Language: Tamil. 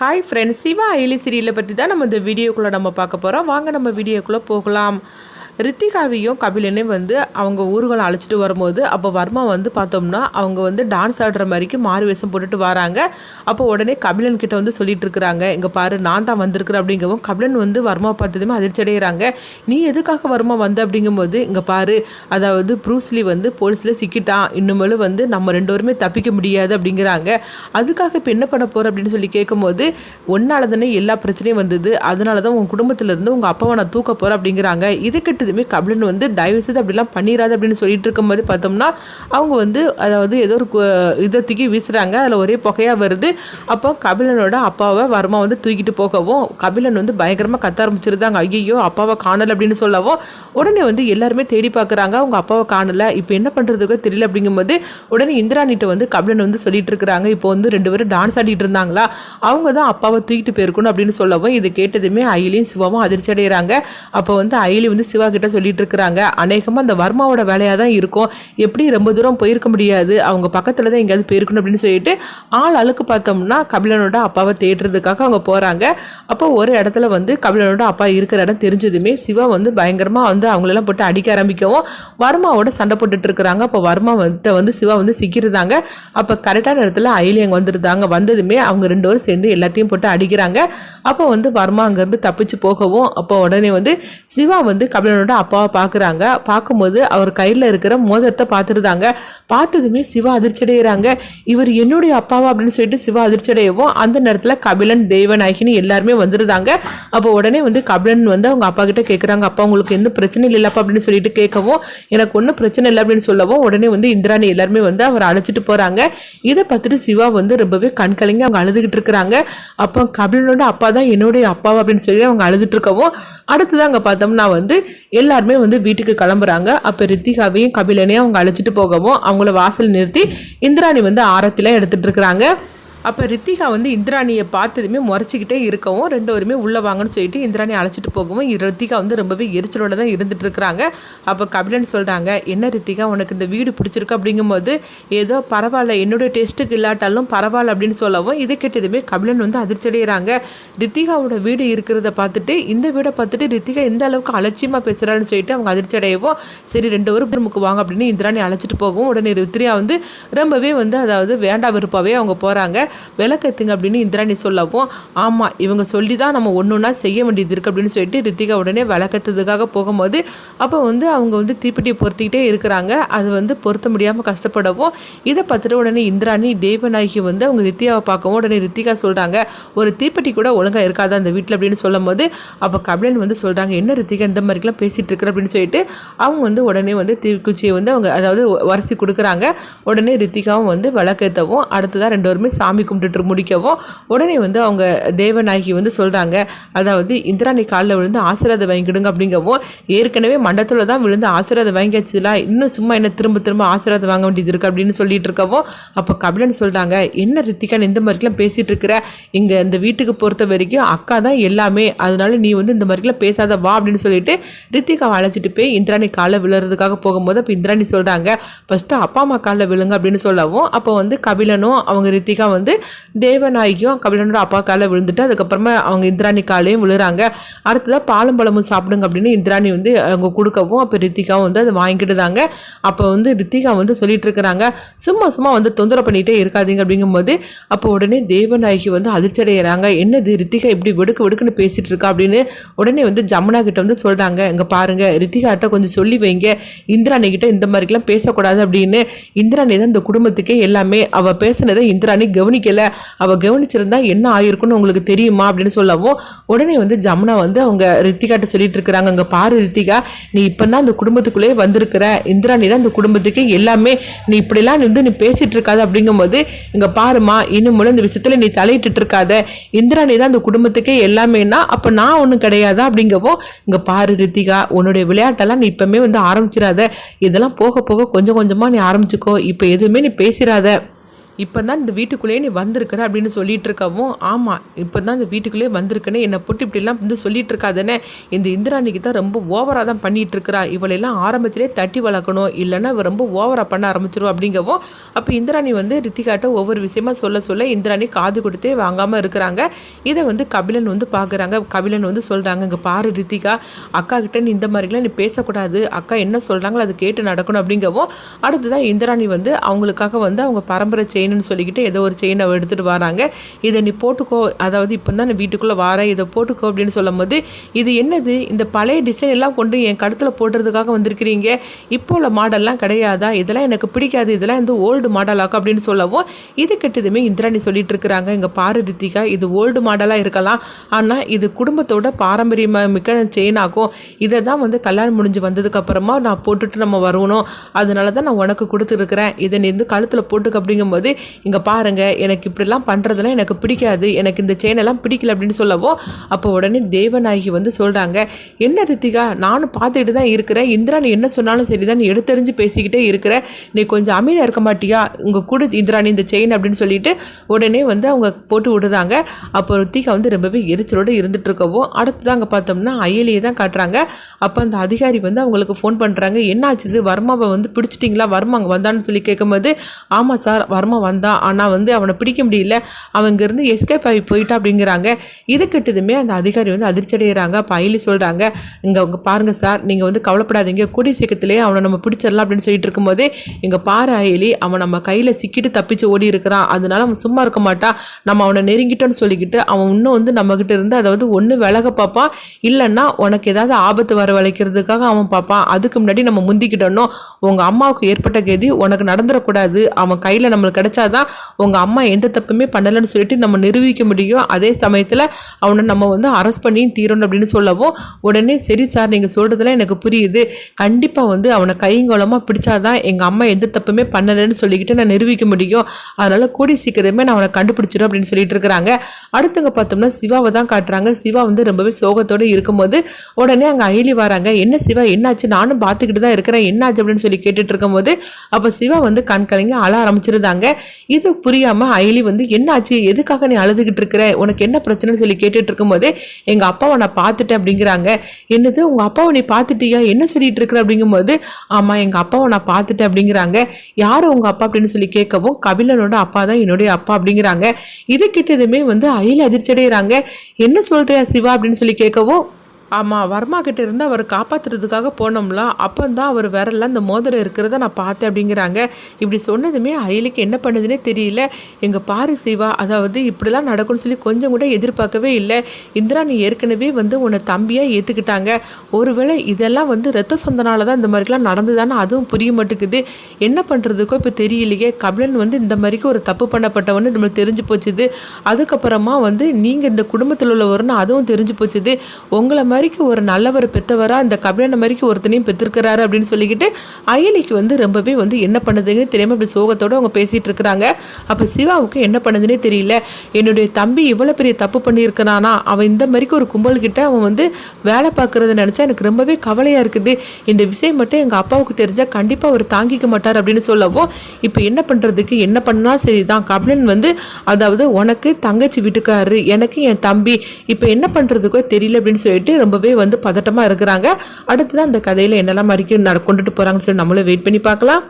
ஹாய் ஃப்ரெண்ட்ஸ் சிவா அயலி சீரியலை பற்றி தான் நம்ம இந்த வீடியோக்குள்ளே நம்ம பார்க்க போகிறோம் வாங்க நம்ம வீடியோக்குள்ளே போகலாம். ரித்திகாவையும் கபிலனையும் வந்து அவங்க ஊர்களை அழைச்சிட்டு வரும்போது அப்போ வர்மா வந்து பார்த்தோம்னா அவங்க வந்து டான்ஸ் ஆடுற மாதிரிக்கு மாறு வேஷம் போட்டுட்டு வராங்க. அப்போ உடனே கபிலன் கிட்ட வந்து சொல்லிட்டு இருக்கிறாங்க இங்கே பாரு நான் தான் வந்திருக்கிறேன் அப்படிங்கவும் கபிலன் வந்து வர்மா பார்த்ததுமே அதிர்ச்சி அடைகிறாங்க. நீ எதுக்காக வர்மா வந்த? அப்படிங்கும்போது இங்கே பாரு அதாவது ப்ரூஸ்லி வந்து போலீஸில் சிக்கிட்டான். இன்னுமேலும் வந்து நம்ம ரெண்டு பேருமே தப்பிக்க முடியாது அப்படிங்கிறாங்க. அதுக்காக இப்போ என்ன பண்ண போகிற அப்படின்னு சொல்லி கேட்கும்போது ஒன்றால் தானே எல்லா பிரச்சனையும் வந்தது. அதனால தான் உங்கள் குடும்பத்திலேருந்து உங்கள் அப்பாவை நான் தூக்க போகிறேன் அப்படிங்கிறாங்க. இதை எதுவுமே கபிலன் வந்து தயவு செய்து அப்படிலாம் பண்ணிடாது அப்படின்னு சொல்லிட்டு இருக்கும்போது பார்த்தோம்னா அவங்க வந்து அதாவது ஏதோ ஒரு இதை தூக்கி வீசுகிறாங்க அதில் ஒரே புகையாக வருது. அப்போ கபிலனோட அப்பாவை வர்மா வந்து தூக்கிட்டு போகவும் கபிலன் வந்து பயங்கரமாக கத்த ஆரம்பிச்சிருந்தாங்க. ஐயோ அப்பாவை காணலை அப்படின்னு சொல்லவும் உடனே வந்து எல்லாருமே தேடி பார்க்குறாங்க. அவங்க அப்பாவை காணலை. இப்போ என்ன பண்ணுறதுக்கோ தெரியல அப்படிங்கும்போது உடனே இந்திராணிட்ட வந்து கபிலன் வந்து சொல்லிட்டு இருக்கிறாங்க. இப்போ வந்து ரெண்டு பேரும் டான்ஸ் ஆடிட்டு இருந்தாங்களா? அவங்க தான் அப்பாவை தூக்கிட்டு போயிருக்கணும் அப்படின்னு சொல்லவும் இது கேட்டதுமே அயிலையும் சிவாவும் அதிர்ச்சி அடைகிறாங்க அப்போ வந்து அயிலி வந்து சிவா கிட்ட சொல்லிட்டு இருக்கிறாங்க. அநேகமாக அந்த வர்மாவோட வேலையாக தான் இருக்கும். எப்படி ரொம்ப தூரம் போயிருக்க முடியாது. அவங்க பக்கத்தில் தான் எங்கேயாவது போயிருக்கணும் அப்படின்னு சொல்லிட்டு ஆள் அழுக்கு பார்த்தோம்னா கபிலனோட அப்பாவை தேடுறதுக்காக அவங்க போகிறாங்க அப்போ ஒரு இடத்துல வந்து கபிலனோட அப்பா இருக்கிற இடம் தெரிஞ்சதுமே சிவா வந்து பயங்கரமாக வந்து அவங்களெல்லாம் போட்டு அடிக்க ஆரம்பிக்கவும் வர்மாவோட சண்டை போட்டுட்டு இருக்கிறாங்க. அப்போ வர்மா வந்துட்டு வந்து சிவா வந்து சிக்கிருந்தாங்க அப்போ கரெக்டான இடத்துல அயலி அங்கே வந்துருந்தாங்க. வந்ததுமே அவங்க ரெண்டு பேரும் சேர்ந்து எல்லாத்தையும் போட்டு அடிக்கிறாங்க. அப்போ வந்து வர்மா அங்கேருந்து தப்பிச்சு போகவும் அப்போ உடனே வந்து சிவா வந்து கபிலனோட அப்பாவை பார்க்குறாங்க. பார்க்கும்போது அவர் கையில் இருக்கிற மோதிரத்தை பார்த்துருந்தாங்க. பார்த்ததுமே சிவா அதிர்ச்சி அடைகிறாங்க இவர் என்னுடைய அப்பாவா அப்படின்னு சொல்லிட்டு சிவா அதிர்ச்சியடையவும் அந்த நேரத்தில் கபிலன் தெய்வநாயகினி எல்லாருமே வந்துருந்தாங்க. அப்போ உடனே வந்து கபிலன் வந்து அவங்க அப்பா கிட்ட கேட்குறாங்க அப்பா உங்களுக்கு எந்த பிரச்சனையும் இல்லைப்பா அப்படின்னு சொல்லிட்டு கேட்கவும் எனக்கு ஒன்றும் பிரச்சனை இல்லை அப்படின்னு சொல்லவும் உடனே வந்து இந்திராணி எல்லாருமே வந்து அவர் அழைச்சிட்டு போகிறாங்க இதை பார்த்துட்டு சிவா வந்து ரொம்பவே கண் கலங்கி அவங்க அழுதுகிட்டு இருக்கிறாங்க. அப்போ கபிலனோட அப்பா தான் என்னுடைய அப்பாவா அப்படின்னு சொல்லி அவங்க அழுதுட்டு இருக்கவும் அடுத்ததான் அங்கே பார்த்தோம்னா வந்து எல்லாருமே வந்து வீட்டுக்கு கிளம்புறாங்க. அப்போ ரித்திகாவையும் கபிலனையும் அவங்க அழைச்சிட்டு போகவும் அவங்கள வாசல் நிறுத்தி இந்திராணி வந்து ஆரத்திலாம் எடுத்துகிட்டு இருக்கிறாங்க. அப்போ ரித்திகா வந்து இந்திராணியை பார்த்ததுமே முறைச்சிக்கிட்டே இருக்கவும் ரெண்டு பேருமே உள்ளே வாங்கன்னு சொல்லிட்டு இந்திராணி அழைச்சிட்டு போகவும் ரித்திகா வந்து ரொம்பவே எரிச்சலோட தான் இருந்துட்டு இருக்கிறாங்க அப்போ கபிலன் சொல்கிறாங்க என்ன ரித்திகா உனக்கு இந்த வீடு பிடிச்சிருக்கு? அப்படிங்கும்போது ஏதோ பரவாயில்ல என்னுடைய டெஸ்ட்டுக்கு இல்லாட்டாலும் பரவாயில்ல அப்படின்னு சொல்லவும் இதை கேட்டதுமே கபிலன் வந்து அதிர்ச்சடைகிறாங்க ரித்திகாவோட வீடு இருக்கிறத பார்த்துட்டு இந்த வீடை பார்த்துட்டு ரித்திகா எந்த அளவுக்கு அலட்சியமாக பேசுகிறான்னு சொல்லிட்டு அவங்க அதிர்ச்சி அடையவும் சரி ரெண்டு பேரும் பிரமுக்கு வாங்க அப்படின்னு இந்திராணி அழைச்சிட்டு போகவும் உடனே ரித்திரியா வந்து ரொம்பவே வந்து அதாவது வேண்டா விருப்பாவே அவங்க போகிறாங்க விளக்கத்துங்க அப்படின்னு இந்திராணி சொல்லவும் ஆமாம் இவங்க சொல்லி தான் நம்ம ஒன்று ஒன்றா செய்ய வேண்டியது இருக்குது அப்படின்னு சொல்லிட்டு ரித்திகா உடனே விளக்கத்துக்காக போகும்போது அப்போ வந்து அவங்க வந்து தீப்பெட்டியை பொருத்திக்கிட்டே இருக்கிறாங்க. அது வந்து பொருத்த முடியாமல் கஷ்டப்படவும் இதை பார்த்துட்டு உடனே இந்திராணி தேவநாயகி வந்து அவங்க ரித்தியாவை பார்க்கவும் உடனே ரித்திகா சொல்கிறாங்க ஒரு தீப்பெட்டி கூட ஒழுங்காக இருக்காது அந்த வீட்டில் அப்படின்னு சொல்லும்போது அப்போ கபிலன் வந்து சொல்கிறாங்க என்ன ரித்திகா இந்த மாதிரிலாம் பேசிகிட்டு இருக்கிற? அப்படின்னு சொல்லிட்டு அவங்க வந்து உடனே வந்து தீக்குச்சியை வந்து அவங்க அதாவது வரிசை கொடுக்குறாங்க. உடனே ரித்திகாவும் வந்து விளக்கேற்றவும் அடுத்ததாக ரெண்டு பேருமே சாமி சாமி கும்பிட்டுட்டு முடிக்கவும் உடனே வந்து அவங்க தேவநாயகி வந்து சொல்கிறாங்க அதாவது இந்திராணி காலில் விழுந்து ஆசீர்வாதம் வாங்கிடுங்க அப்படிங்கவும் ஏற்கனவே மண்டத்தில் தான் விழுந்து ஆசீர்வாதம் வாங்கியாச்சுல இன்னும் சும்மா என்ன திரும்ப திரும்ப ஆசீர்வாதம் வாங்க வேண்டியது இருக்குது அப்படின்னு சொல்லிட்டு இருக்கவும் அப்போ கபிலன் சொல்கிறாங்க என்ன ரித்திகா இந்த மாதிரிலாம் பேசிகிட்டு இருக்கிற? இங்கே இந்த வீட்டுக்கு பொறுத்த வரைக்கும் அக்கா தான் எல்லாமே அதனால நீ வந்து இந்த மாதிரிலாம் பேசாத வா அப்படின்னு சொல்லிட்டு ரித்திகாவை அழைச்சிட்டு போய் இந்திராணி காலில் விழுறதுக்காக போகும்போது அப்போ இந்திராணி சொல்கிறாங்க ஃபஸ்ட்டு அப்பா அம்மா காலில் விழுங்க அப்படின்னு சொல்லவும் அப்போ வந்து கபிலனும் அவங்க ரித்திகா வந்து வந்து தேவநாயகியும் கபிலனோட அப்பா காலில் விழுந்துட்டு அதுக்கப்புறமா அவங்க இந்திராணி காலையும் விழுறாங்க. அடுத்ததாக பாலும் பழமும் சாப்பிடுங்க அப்படின்னு இந்திராணி வந்து அவங்க கொடுக்கவும் அப்போ ரித்திகாவும் வந்து அதை வாங்கிட்டுதாங்க அப்போ வந்து ரித்திகா வந்து சொல்லிட்டு இருக்கிறாங்க சும்மா சும்மா வந்து தொந்தரவு பண்ணிகிட்டே இருக்காதீங்க. அப்படிங்கும்போது அப்போ உடனே தேவநாயகி வந்து அதிர்ச்சி அடைகிறாங்க என்னது ரித்திகா இப்படி வெடுக்கு வெடுக்குன்னு பேசிகிட்டு இருக்கா? அப்படின்னு உடனே வந்து ஜமுனா கிட்ட வந்து சொல்கிறாங்க இங்கே பாருங்கள் ரித்திகாட்ட கொஞ்சம் சொல்லி வைங்க. இந்திராணி கிட்ட இந்த மாதிரிக்கெல்லாம் பேசக்கூடாது அப்படின்னு. இந்திராணி தான் இந்த குடும்பத்துக்கே எல்லாமே. அவள் பேசுனதை இந்திராணி கவனி கவனிக்கலை. அவள் கவனிச்சிருந்தா என்ன ஆயிருக்குன்னு உங்களுக்கு தெரியுமா அப்படின்னு சொல்லவும் உடனே வந்து ஜமுனா வந்து அவங்க ரித்திகாட்ட சொல்லிட்டு இருக்கிறாங்க. அங்கே பாரு ரித்திகா நீ இப்போ தான் அந்த குடும்பத்துக்குள்ளே வந்திருக்கிற. இந்திராணி தான் இந்த குடும்பத்துக்கு எல்லாமே நீ இப்படிலாம் வந்து நீ பேசிகிட்டு இருக்காத அப்படிங்கும்போது இங்கே பாருமா இன்னும் இந்த விஷயத்தில் நீ தலையிட்டு இருக்காத. இந்திராணி தான் அந்த குடும்பத்துக்கே எல்லாமேனா அப்போ நான் ஒன்றும் கிடையாதா அப்படிங்கவும் இங்கே பாரு ரித்திகா உன்னுடைய விளையாட்டெல்லாம் நீ இப்போமே வந்து ஆரம்பிச்சிடாத. இதெல்லாம் போக போக கொஞ்சம் கொஞ்சமாக நீ ஆரம்பிச்சுக்கோ. இப்போ எதுவுமே நீ பேசிடாத. இப்போ தான் இந்த வீட்டுக்குள்ளேயே நீ வந்திருக்கிற அப்படின்னு சொல்லிட்டு இருக்கவும் ஆமாம் இப்போ தான் இந்த வீட்டுக்குள்ளேயே வந்திருக்கேன்னு என்னை போட்டு இப்படிலாம் வந்து சொல்லிட்டு இருக்காதானே இந்த இந்திராணிக்கு தான் ரொம்ப ஓவராக தான் பண்ணிகிட்டு இருக்கிறா இவளெல்லாம் ஆரம்பத்திலே தட்டி வளர்க்கணும் இல்லைன்னா இவ ரொம்ப ஓவராக பண்ண ஆரம்பிச்சிரும் அப்படிங்கவும் அப்போ இந்திராணி வந்து ரித்திகாட்ட ஒவ்வொரு விஷயமா சொல்ல சொல்ல இந்திராணி காது கொடுத்தே வாங்காமல் இருக்கிறாங்க. இதை வந்து கபிலன் வந்து பார்க்குறாங்க கபிலன் வந்து சொல்கிறாங்க இங்கே பாரு ரித்திகா அக்கா கிட்ட நீ இந்த மாதிரிலாம் நீ பேசக்கூடாது. அக்கா என்ன சொல்கிறாங்களோ அது கேட்டு நடக்கணும் அப்படிங்கவும் அடுத்ததான் இந்திராணி வந்து அவங்களுக்காக வந்து அவங்க பரம்பரை செயின்னு சொல்லிக்கிட்டு ஏதோ ஒரு செயினை எடுத்துகிட்டு வராங்க. இதை நீ போட்டுக்கோ. அதாவது இப்போ தான் நான் வீட்டுக்குள்ளே வரேன். இதை போட்டுக்கோ அப்படின்னு சொல்லும் போது இது என்னது? இந்த பழைய டிசைன் எல்லாம் கொண்டு என் கழுத்தில் போடுறதுக்காக வந்திருக்கிறீங்க. இப்போ உள்ள மாடல்லாம் கிடையாதா? இதெல்லாம் எனக்கு பிடிக்காது. இதெல்லாம் இந்த ஓல்டு மாடலாக்கா அப்படின்னு சொல்லவும் இது கெட்டதுமே இந்திராணி சொல்லிட்டு இருக்கிறாங்க. இங்கே பாரு ரித்திகா இது ஓல்டு மாடலாக இருக்கலாம். ஆனால் இது குடும்பத்தோட பாரம்பரியமாக மிக்க செயின் ஆகும். இதை தான் வந்து கல்யாணம் முடிஞ்சு வந்ததுக்கப்புறமா நான் போட்டுட்டு நம்ம வரணும். அதனால தான் நான் உனக்கு கொடுத்துருக்குறேன். இதை நீ வந்து கழுத்தில் போட்டுக்க அப்படிங்கும்போது இங்கே பாருங்க எனக்கு இப்படிலாம் பண்ணுறதுலாம் எனக்கு பிடிக்காது எனக்கு இந்த செயினெல்லாம் பிடிக்கல அப்படின்னு சொல்லவோ அப்போ உடனே தேவநாயகி வந்து சொல்கிறாங்க என்ன ரித்திகா நானும் பார்த்துக்கிட்டு தான் இருக்கிறேன். இந்திராணி என்ன சொன்னாலும் சரி தான் நீ எடுத்தறிஞ்சு பேசிக்கிட்டே இருக்கிற. நீ கொஞ்சம் அமைதியாக இருக்க மாட்டியா? உங்கள் கூட இந்திராணி இந்த செயின் அப்படின்னு சொல்லிட்டு உடனே வந்து அவங்க போட்டு விடுதாங்க அப்போ ரித்திகா வந்து ரொம்பவே எரிச்சலோடு இருந்துட்டு இருக்கவோ அடுத்து அங்கே பார்த்தோம்னா அயலியை தான் காட்டுறாங்க. அப்போ அந்த அதிகாரி வந்து அவங்களுக்கு ஃபோன் பண்ணுறாங்க என்னாச்சுது வர்மாவை வந்து பிடிச்சிட்டிங்களா? வர்மா அங்கே வந்தான்னு சொல்லி கேட்கும்போது ஆமாம் சார் வர்மா வந்தான் ஆனால் வந்து அவனை பிடிக்க முடியல. அவன் இங்கேருந்து எஸ்கேப் ஆகி போயிட்டா அப்படிங்கிறாங்க. இது கிட்டதுமே அந்த அதிகாரி வந்து அதிர்ச்சி அடைகிறாங்க பயிலி சொல்கிறாங்க இங்கே அவங்க பாருங்கள் சார் நீங்கள் வந்து கவலைப்படாதீங்க. கூடி சீக்கிரத்திலே அவனை நம்ம பிடிச்சிடலாம் அப்படின்னு சொல்லிட்டு இருக்கும்போதே இங்கே பாரு அயலி அவன் நம்ம கையில் சிக்கிட்டு தப்பிச்சு ஓடி இருக்கிறான். அதனால அவன் சும்மா இருக்க மாட்டான் நம்ம அவனை நெருங்கிட்டோன்னு சொல்லிக்கிட்டு அவன் இன்னும் வந்து நம்மக்கிட்ட இருந்து அதை வந்து ஒன்று விலக பார்ப்பான் இல்லைன்னா உனக்கு ஏதாவது ஆபத்து வர வளைக்கிறதுக்காக அவன் பார்ப்பான் அதுக்கு முன்னாடி நம்ம முந்திக்கிட்டோன்னோ உங்கள் அம்மாவுக்கு ஏற்பட்ட கதி உனக்கு நடந்துடக்கூடாது. அவன் கையில் நம்மளுக்கு கிடைச்சாதான் உங்கள் அம்மா எந்த தப்புமே பண்ணலைன்னு சொல்லிட்டு நம்ம நிரூபிக்க முடியும். அதே சமயத்தில் அவனை நம்ம வந்து அரெஸ்ட் பண்ணியும் தீரணும் அப்படின்னு சொல்லவும் உடனே சரி சார் நீங்கள் சொல்கிறதுல எனக்கு புரியுது. கண்டிப்பாக வந்து அவனை கைங்கோலமாக பிடிச்சாதான் எங்கள் அம்மா எந்த தப்புமே பண்ணலைன்னு சொல்லிக்கிட்டு நான் நிரூபிக்க முடியும். அதனால் கூடி சீக்கிரமே நான் அவனை கண்டுபிடிச்சிடும் அப்படின்னு சொல்லிட்டு இருக்கிறாங்க. அடுத்தங்க பார்த்தோம்னா சிவாவை தான் காட்டுறாங்க. சிவா வந்து ரொம்பவே சோகத்தோடு இருக்கும்போது உடனே அங்கே அயலி வராங்க. என்ன சிவா என்னாச்சு? நானும் பார்த்துக்கிட்டு தான் இருக்கிறேன். என்னாச்சு? அப்படின்னு சொல்லி கேட்டுட்டு இருக்கும்போது அப்போ சிவா வந்து கண் கலங்கி அழ ஆரம்பிச்சிருந்தாங்க. இது புரியாம அயலி வந்து என்னாச்சு எதுக்காக நீ அழுதுகிட்டு இருக்கிற? உனக்கு என்ன பிரச்சனைன்னு சொல்லி கேட்டுட்டு இருக்கும்போது எங்க அப்பாவை நான் பார்த்துட்டேன் அப்படிங்கிறாங்க. என்னது? உங்க அப்பாவை நீ பார்த்துட்டியா? என்ன சொல்லிட்டு இருக்கிற? அப்படிங்கும்போது ஆமா எங்க அப்பாவை நான் பார்த்துட்டேன் அப்படிங்கிறாங்க. யாரு உங்க அப்பா? அப்படின்னு சொல்லி கேட்கவும் கபிலனோட அப்பா தான் என்னுடைய அப்பா அப்படிங்கிறாங்க. இது கிட்டதுமே வந்து அயலி அதிர்ச்சி அடைகிறாங்க என்ன சொல்றியா சிவா? அப்படின்னு சொல்லி கேட்கவும் ஆமாம் வர்மா கிட்ட இருந்து அவர் காப்பாற்றுறதுக்காக போனோம்ல அப்போ தான் அவர் விரலில் இந்த மோதிரம் இருக்கிறத நான் பார்த்தேன் அப்படிங்கிறாங்க. இப்படி சொன்னதுமே அயலுக்கு என்ன பண்ணுதுன்னே தெரியல. எங்கள் பாரு சிவா அதாவது இப்படிலாம் நடக்கும்னு சொல்லி கொஞ்சம் கூட எதிர்பார்க்கவே இல்லை. இந்திரா நீ ஏற்கனவே வந்து உன்னை தம்பியாக ஏற்றுக்கிட்டாங்க ஒருவேளை இதெல்லாம் வந்து ரத்த சொந்தனால தான் இந்த மாதிரிலாம் நடந்துதானே அதுவும் புரிய மாட்டேங்குது. என்ன பண்ணுறதுக்கோ இப்போ தெரியலையே. கபிலன் வந்து இந்த மாதிரிக்கு ஒரு தப்பு பண்ணப்பட்டவன்னு நம்மளுக்கு தெரிஞ்சு போச்சுது. அதுக்கப்புறமா வந்து நீங்கள் இந்த குடும்பத்தில் உள்ளவர்னு அதுவும் தெரிஞ்சு போச்சுது. உங்களை மாதிரிக்கு ஒரு நல்லவர் பெற்றவராக இந்த கபிலனை மாதிரிக்கு ஒருத்தனையும் பெற்றிருக்கிறாரு அப்படின்னு சொல்லிக்கிட்டு அயலிக்கு வந்து ரொம்பவே வந்து என்ன பண்ணுதுன்னு தெரியாமல் இப்படி சோகத்தோடு அவங்க பேசிகிட்டு இருக்கிறாங்க. அப்போ சிவாவுக்கு என்ன பண்ணுதுன்னே தெரியல. என்னுடைய தம்பி இவ்வளோ பெரிய தப்பு பண்ணியிருக்கிறானா? அவன் இந்த மாதிரிக்கு ஒரு கும்பல்கிட்ட அவன் வந்து வேலை பார்க்குறத நினச்சா எனக்கு ரொம்பவே கவலையாக இருக்குது. இந்த விஷயம் மட்டும் எங்கள் அப்பாவுக்கு தெரிஞ்சால் கண்டிப்பாக அவர் தாங்கிக்க மாட்டார் அப்படின்னு சொல்லவும் இப்போ என்ன பண்ணுறதுக்கு என்ன பண்ணால் சரி தான் கபிலன் வந்து அதாவது உனக்கு தங்கச்சி வீட்டுக்காரரு எனக்கு என் தம்பி இப்போ என்ன பண்ணுறதுக்கோ தெரியல அப்படின்னு சொல்லிட்டு ரொம்பவே வந்து பதட்டமாக இருக்கிறாங்க. அடுத்ததான் அந்த கதையில் என்னெல்லாம் மாதிரி கொண்டுட்டு போகிறாங்கன்னு சொல்லி நம்மளும் வெயிட் பண்ணி பார்க்கலாம்.